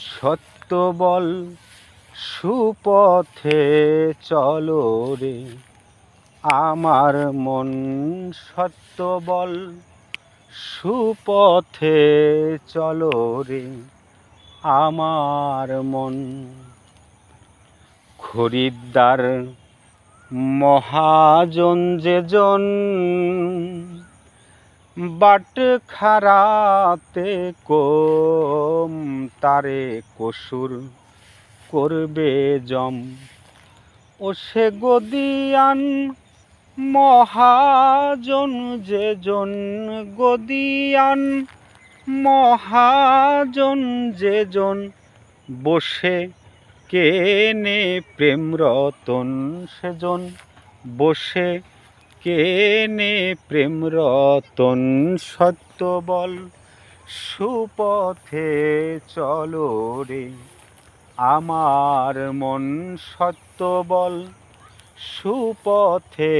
সত্য বল, সুপথে চলো রে। আমার মন সত্য বল, সুপথে চলো রে। আমার মন খরিদ্দার, মহাজন যেজন বাট খারাতে কম তারে কসুর করবে জম। ও সে গদিয়ান মহাজন, যেজন গদিয়ান মহাজন, যেজন বসে কেনে প্রেম রতন সেজন বসে কেনে প্রেম রতন সত্য বল, সুপথে চলো রে। আমার মন সত্য বল, সুপথে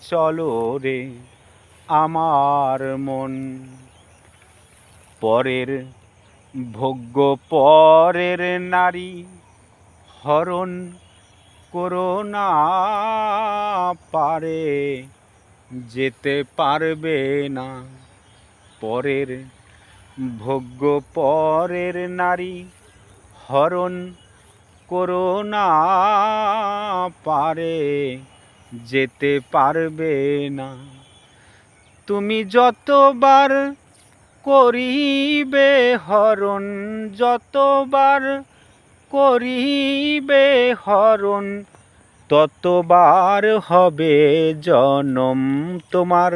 চলো রে। আমার মন পরের ভোগ্য পরের নারী, হরণ করোনা পারে, যেতে পারবে না। পরের ভোগ্য পরের নারী হরণ করোনা পারে, যেতে পারবে না। তুমি যতবার করিবে হরণ, যতবার করিবে হরণ, ততবার হবে জনম তোমার,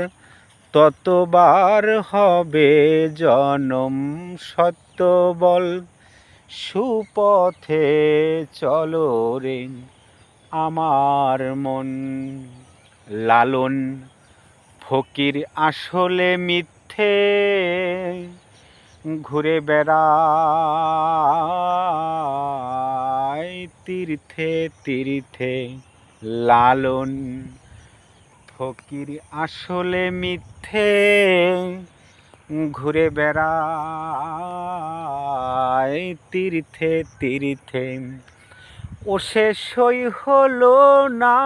ততবার হবে জনম সত্য বল সুপথে চলো রে আমার মন, লালন ফকির আসলে মিথ্যে, ঘুরে বেড়ায় তীর্থে তীর্থে লালন। ফকির আসলে মিথ্যে, ঘুরে বেড়ায়। তীর্থে তীর্থে ও সই হলো না,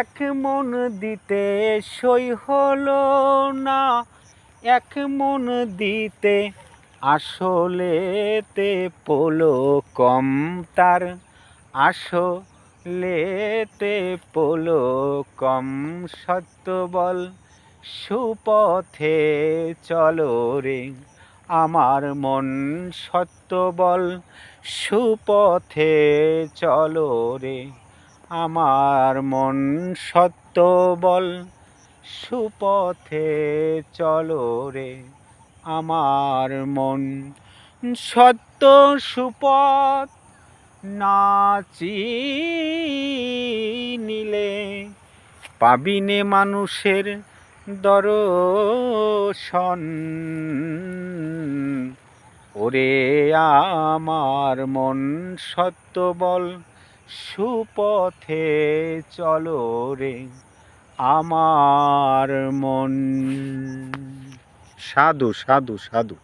এক মন দিতে সই হলো না, এক মন দিতে আসলেতে পোলো কম তার, আসলেতে পোলো কম সত্য বল, সুপথে চলো রে আমার মন সত্য বল, সুপথে চলো রে আমার মন সত্য বল, সুপথে চলো রে আমার মন সত্য সুপথ নাচি নিলে পাবিনে মানুষের দর্শন। ওরে আমার মন সত্য বল, সুপথে চলো রে, আমার মন। সাধু সাধু সাধু